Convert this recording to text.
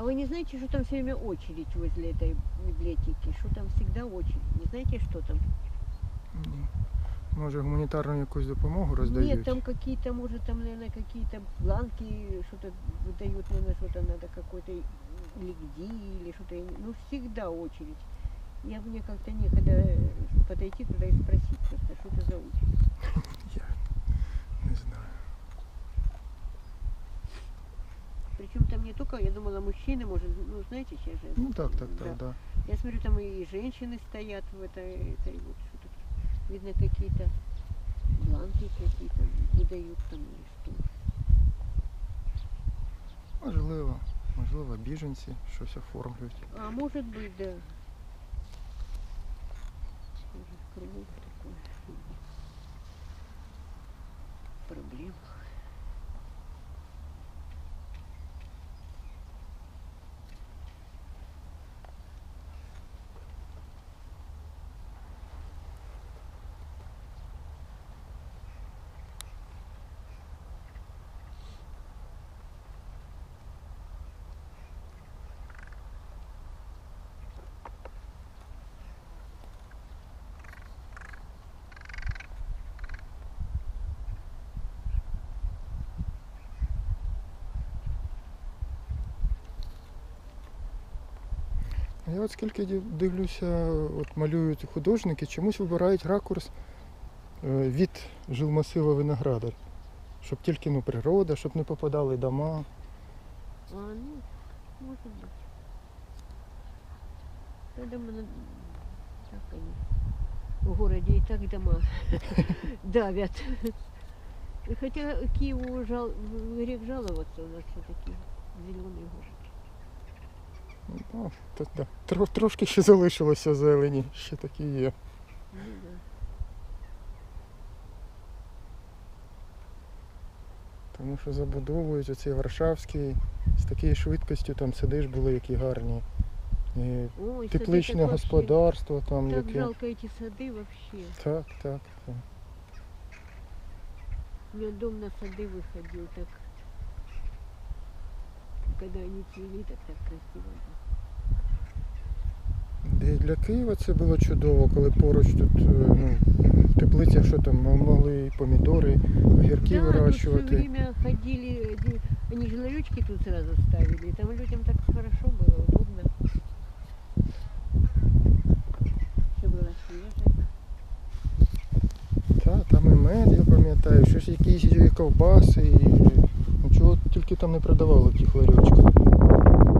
А вы не знаете, что там все время очередь возле этой библиотеки? Что там всегда очередь? Не знаете, что там? Ні. Може гуманітарну якусь допомогу роздають? Нет, там какие-то, может, там, наверное, какие-то бланки, что-то выдают, наверное, что-то надо какой-то или где, или что-то. я не- Ну, всегда очередь. Я мне как-то некогда э, подойти туда и спросить просто, что это за очередь. Я не знаю. не только, я думала, мужчины, может, ну, знаете, сейчас же. Ну так, так, да. так, да. Я смотрю, там и женщины стоят в этой, этой вот что-то. Видно, какие-то бланки какие-то выдают там или что. Можливо, можливо, біженці щось оформлюють. А может быть, да. Тоже круг такой. Я от скільки див- дивлюся, от малюють художники, чомусь вибирають ракурс е, від жилмасива виноградар. Щоб тільки ну, природа, щоб не попадали дома. А, ну, может быть. Тогда мы на... Так они. В городе и так дома давят. Хотя Киеву жал... грех жаловаться, у нас все-таки зеленый город. Ну, то, да. Тро, трошки ще залишилося зелені, ще такі є. Ну да. Тому що забудовують оцей Варшавський з такою швидкістю там сидиш, були які гарні. І Ой, сады тепличне так вообще- господарство там Так яке. жалко эти сады вообще. Так, так, так. У меня дом на сады выходил так. Когда они цвели, так так красиво было. Де і для Києва це було чудово, коли поруч тут е, ну, в теплицях, що там м- могли і помідори, огірки да, тут все вирощувати. время ходили, эти- они же ларечки тут сразу ставили, и там людям так хорошо было, удобно. Все было свежее. Та, там і мед, я пам'ятаю, щось якісь і ковбаси, і ну, чого тільки там не продавали ті тих